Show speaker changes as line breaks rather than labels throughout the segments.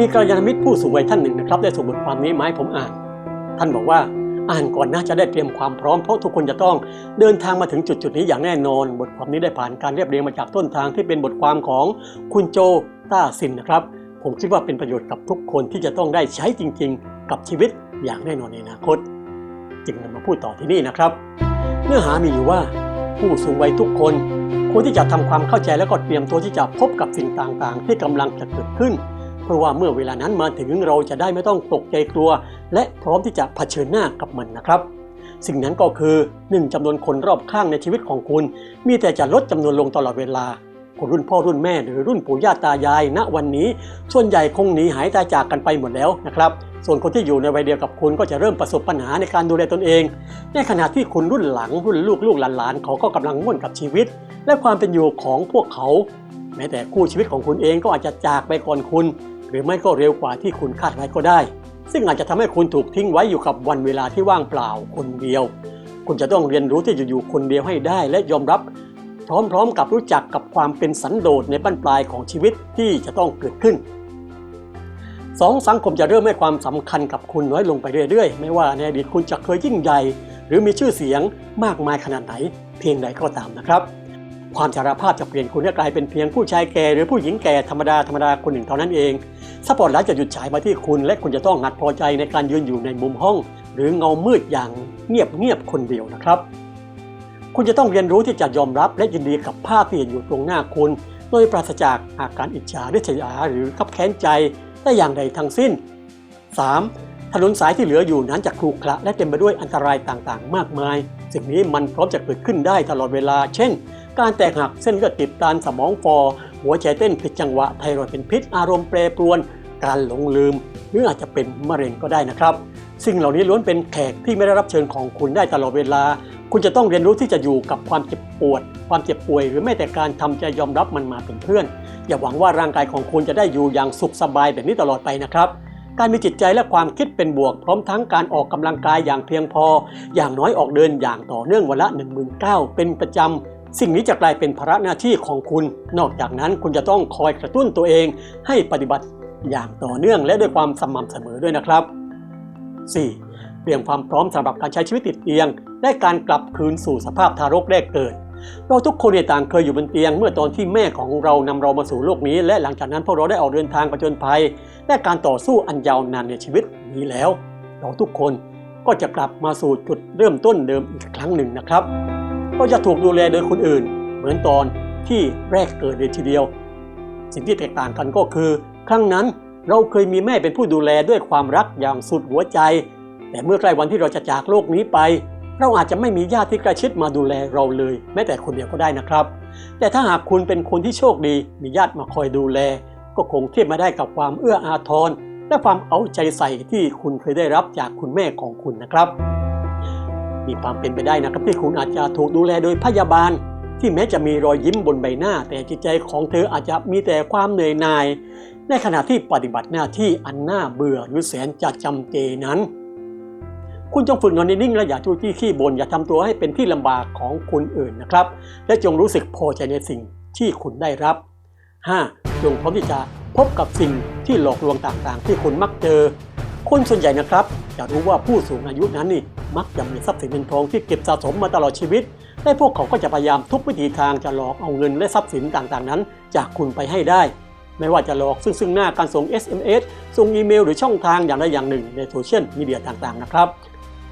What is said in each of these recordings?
มีกัลยาณมิตรผู้สูงวัยท่านหนึ่งนะครับ ได้ส่งบทความนี้มาให้ผมอ่าน ท่านบอกว่าอ่านก่อนน่าจะได้เตรียมความพร้อมเพราะทุกคนจะต้องเดินทางมาถึงจุดจุดนี้อย่างแน่นอน บทความนี้ได้ผ่านการเรียบเรียงมาจากต้นทางที่เป็นบทความของคุณโจต้าซินนะครับ ผมคิดว่าเป็นประโยชน์กับทุกคนที่จะต้องได้ใช้จริง ๆ กับชีวิตอย่างแน่นอนในอนาคต จึงนำมาพูดต่อที่นี่นะครับ เนื้อหามีอยู่ว่าผู้สูงวัยทุกคนควรที่จะทำความเข้าใจและก็เตรียมตัวที่จะพบกับสิ่งต่างๆ ที่กำลังจะเกิดขึ้น ราะว่าเมื่อเวลานั้นมาถึงเราจะได้ไม่ต้องตกใจกลัว และพร้อมที่จะเผชิญหน้ากับมันนะครับ สิ่งนั้นก็คือหนึ่งจำนวนคนรอบข้างในชีวิตของคุณ มีแต่จะลดจำนวนลงตลอดเวลาคนรุ่นพ่อรุ่นแม่หรือรุ่นปู่ย่าตายาย ณวันนี้ ส่วนใหญ่คงหนีหายตายจากกันไปหมดแล้วนะครับส่วนคนที่อยู่ในวัยเดียวกับคุณก็จะเริ่มประสบปัญหาในการดูแลตนเอง ในขณะที่คุณรุ่นหลังรุ่นลูกลูกหลานๆเขาก็กำลังม่วนกับชีวิต และความเป็นอยู่ของพวกเขา แม้แต่คู่ชีวิตของคุณเองก็อาจจะจากไปก่อนคุณ หรือไม่ก็เร็วกว่าที่คุณคาดไว้ก็ได้ ซึ่งอาจจะทำให้คุณถูกทิ้งไว้อยู่กับวันเวลาที่ว่างเปล่าคนเดียว คุณจะต้องเรียนรู้ที่จะอยู่คนเดียวให้ได้และยอมรับ พร้อมๆ กับรู้จักกับความเป็นสันโดษในบั้นปลายของชีวิตที่จะต้องเกิดขึ้นสองสังคมจะเริ่มให้ความสำคัญกับคุณน้อยลงไปเรื่อยๆ ไม่ว่าในอดีตคุณจะเคยยิ่งใหญ่ หรือมีชื่อเสียงมากมายขนาดไหน เพียงใดก็ตามนะครับ ความชรภาพจะเปลี่ยนคุณให้กลายเป็นเพียงผู้ชายแก่หรือผู้หญิงแก่ธรรมดาธรรมดาคนหนึ่งเท่านั้นเองสปอตไลท์จะหยุดฉายมาที่คุณ และคุณจะต้องหัดพอใจในการยืนอยู่ในมุมห้อง หรือเงามืดอย่างเงียบเงียบๆคนเดียวนะครับ คุณจะต้องเรียนรู้ที่จะยอมรับและยินดีกับภาพที่เห็นอยู่ตรงหน้าคุณ โดยปราศจากอาการอิจฉาริษยาหรือขับแค้นใจแต่อย่างใดทั้งสิ้น 3. ถนนสายที่เหลืออยู่นั้นจะครุขระและเต็มไปด้วยอันตรายต่างๆ มากมาย สิ่งนี้มันพร้อมจะเกิดขึ้นได้ตลอดเวลา เช่น การแตกหักเส้นเลือดติดตันสมองฟอ หัวใจเต้นผิดจังหวะไทรอยด์เป็นพิษอารมณ์แปรปรวน การหลงลืม หรืออาจจะเป็นมะเร็งก็ได้นะครับ สิ่งเหล่านี้ล้วนเป็นแขกที่ไม่ได้รับเชิญของคุณได้ตลอดเวลา คุณจะต้องเรียนรู้ที่จะอยู่กับความเจ็บปวด ความเจ็บป่วย หรือแม้แต่การทำใจยอมรับมันมาเป็นเพื่อน อย่าหวังว่าร่างกายของคุณจะได้อยู่อย่างสุขสบายแบบนี้ตลอดไปนะครับการมีจิตใจและความคิดเป็นบวก พร้อมทั้งการออกกำลังกายอย่างเพียงพอ อย่างน้อยออกเดินอย่างต่อเนื่องวันละ 1 9 0 0 0เป็นประจำ สิ่งนี้จะกลายเป็นภาระหน้าที่ของคุณ นอกจากนั้นคุณจะต้องคอยกระตุ้นตัวเอง ให้ปฏิบัติอย่างต่อเนื่องและด้วยความสม่ำเสมอด้วยนะครับ 4. เตรียมความพร้อมสำหรับการใช้ชีวิตติดเตียง และการกลับคืนสู่สภาพทารกแรกเกิด เราทุกคนเนี่ยต่างเคยอยู่บนเตียง เมื่อตอนที่แม่ของเรานำเรามาสู่โลกนี้ และหลังจากนั้นพวกเราได้ออกเดินทางประจนภัย และการต่อสู้อันยาวนานในชีวิตนี้แล้ว เราทุกคนก็จะกลับมาสู่จุดเริ่มต้นเดิมอีกครั้งหนึ่งนะครับ ก็จะถูกดูแลโดยคนอื่น เหมือนตอนที่แรกเกิดเลยทีเดียว สิ่งที่แตกต่างกันก็คือ ครั้งนั้นเราเคยมีแม่เป็นผู้ดูแลด้วยความรักอย่างสุดหัวใจ แต่เมื่อใกล้วันที่เราจะจากโลกนี้ไป เราอาจจะไม่มีญาติที่ใกล้ชิดมาดูแลเราเลย แม้แต่คนเดียวก็ได้นะครับ แต่ถ้าหากคุณเป็นคนที่โชคดี มีญาติมาคอยดูแล ก็คงเทียบไม่ได้กับความเอื้ออาทรและความเอาใจใส่ที่คุณเคยได้รับจากคุณแม่ของคุณนะครับ มีความเป็นไปได้นะครับที่คุณอาจจะถูกดูแลโดยพยาบาล ที่แม้จะมีรอยยิ้มบนใบหน้า แต่จิตใจของเธออาจจะมีแต่ความเหนื่อยหน่าย ในขณะที่ปฏิบัติหน้าที่อันน่าเบื่อหรือแสนจะจำเจนั้น คุณจงฝึกนอนนิ่งและอย่าจู้จี้ขี้บ่นอย่าทำตัวให้เป็นที่ลำบากของคนอื่นนะครับ และจงรู้สึกพอใจในสิ่งที่คุณได้รับ 5. จงพร้อมที่จะพบกับสิ่งที่หลอกลวงต่างๆ ที่คุณมักเจอ คนส่วนใหญ่นะครับจะรู้ว่าผู้สูงอายุนั้นนี่มักจะมีทรัพย์สินเงินทองที่เก็บสะสมมาตลอดชีวิต และพวกเขาก็จะพยายามทุกวิถีทางจะหลอกเอาเงินและทรัพย์สินต่างๆนั้น จากคุณไปให้ได้ ไม่ว่าจะหลอกซึ่งซึ่งหน้าการส่ง SMS ส่งอีเมลหรือช่องทางอย่างใดอย่างหนึ่งในโซเชียลมีเดียต่างๆนะครับ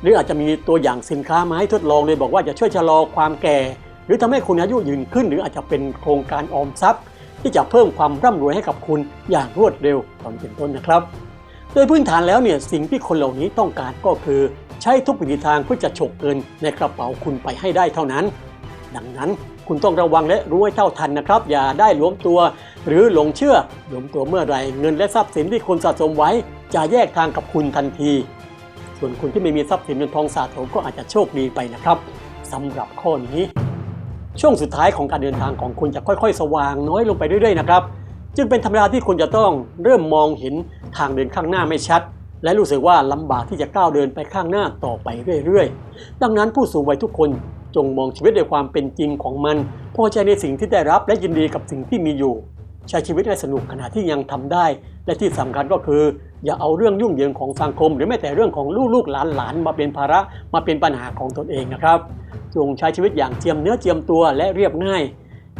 หรืออาจจะมีตัวอย่างสินค้ามาให้ทดลองเลยบอกว่าจะช่วยชะลอความแก่ หรือทำให้คุณอายุยืนขึ้น หรืออาจจะเป็นโครงการออมทรัพย์ ที่จะเพิ่มความร่ำรวยให้กับคุณอย่างรวดเร็วตอนเป็นต้นนะครับ ดยพื้นฐานแล้วเนี่ยสิ่งที่คนเหล่านี้ต้องการก็คือ ใช้ทุกวิธีทางเพื่อจะฉกเงินในกระเป๋าคุณไปให้ได้เท่านั้น ดังนั้นคุณต้องระวังและรู้ให้เท่าทันนะครับ อย่าได้หลวมตัว หรือหลงเชื่อหลวมตัวเมื่อไหรเงินและทรัพย์สินที่คุณสะสมไว้ จะแยกทางกับคุณทันที ส่วนคุณที่ไม่มีทรัพย์สินเงินทองสะสมก็อาจจะโชคดีไปนะครับสำหรับข้อนี้ ช่วงสุดท้ายของการเดินทางของคุณจะค่อย ๆ สว่างน้อยลงไปเรื่อยๆนะครับ จึงเป็นธรรมดาที่คุณจะต้องเริ่มมองเห็น ทางเดินข้างหน้าไม่ชัด และรู้สึกว่าลำบากที่จะก้าวเดินไปข้างหน้าต่อไปเรื่อยๆ ดังนั้นผู้สูงวัยทุกคนจงมองชีวิตด้วยความเป็นจริงของมัน พอใจในสิ่งที่ได้รับและยินดีกับสิ่งที่มีอยู่ ใช้ชีวิตให้สนุกขณะที่ยังทำได้ และที่สำคัญก็คือ อย่าเอาเรื่องยุ่งเหยิงของสังคม หรือแม้แต่เรื่องของลูกลูกหลานหลานๆมาเป็นภาระมาเป็นปัญหาของตนเองนะครับจงใช้ชีวิตอย่างเจียมเนื้อเจียมตัวและเรียบง่าย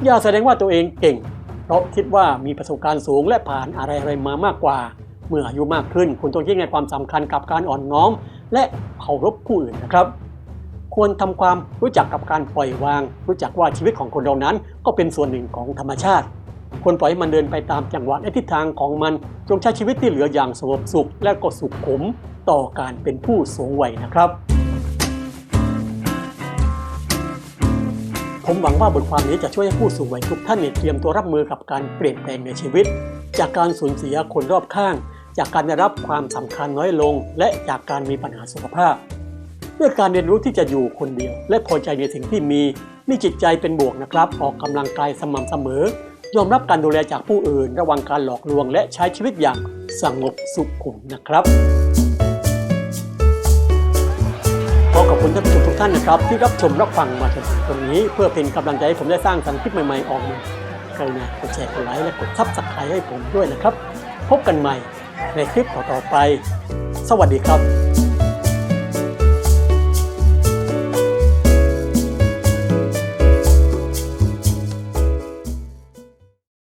อย่าแสดงว่าตัวเองเก่ง เพราะคิดว่ามีประสบการณ์สูงและผ่านอะไรอะไรๆมามากกว่า เมื่ออายุมากขึ้น คุณต้องยิ่งให้ความสำคัญกับการอ่อนน้อม และเคารพผู้อื่นนะครับ ควรทำความรู้จักกับการปล่อยวาง รู้จักว่าชีวิตของคนเรานั้น ก็เป็นส่วนหนึ่งของธรรมชาติควรปล่อยให้มันเดินไปตามจังหวะและทิศทางของมัน จงใช้ชีวิตที่เหลืออย่างสงบสุข และก็สุขขมต่อการเป็นผู้สูงวัยนะครับ ผมหวังว่าบทความนี้จะช่วยให้ผู้สูงวัยทุกท่านเตรียมตัวรับมือกับการเปลี่ยนแปลงในชีวิต จากการสูญเสียคนรอบข้าง จากการได้รับความสำคัญน้อยลง และจากการมีปัญหาสุขภาพ ด้วยการเรียนรู้ที่จะอยู่คนเดียว และพอใจในสิ่งที่มีมีจิตใจเป็นบวกนะครับ ออกกำลังกายสม่ำเสมอ ยอมรับการดูแลจากผู้อื่น ระวังการหลอกลวง และใช้ชีวิตอย่างสงบสุขุมนะครับขอขอบคุณท่านผู้ชมทุกท่านนะครับ ที่รับชมรับฟังมาจนถึงตรงนี้ เพื่อเป็นกำลังใจให้ผมได้สร้างสรรค์คลิปใหม่ๆออกมากรุณากดแชร์กดไลค์และกดซับสไครต์ให้ผมด้วยนะครับ พบกันใหม่ ในคลิปต่อๆไป สวัสดีครับ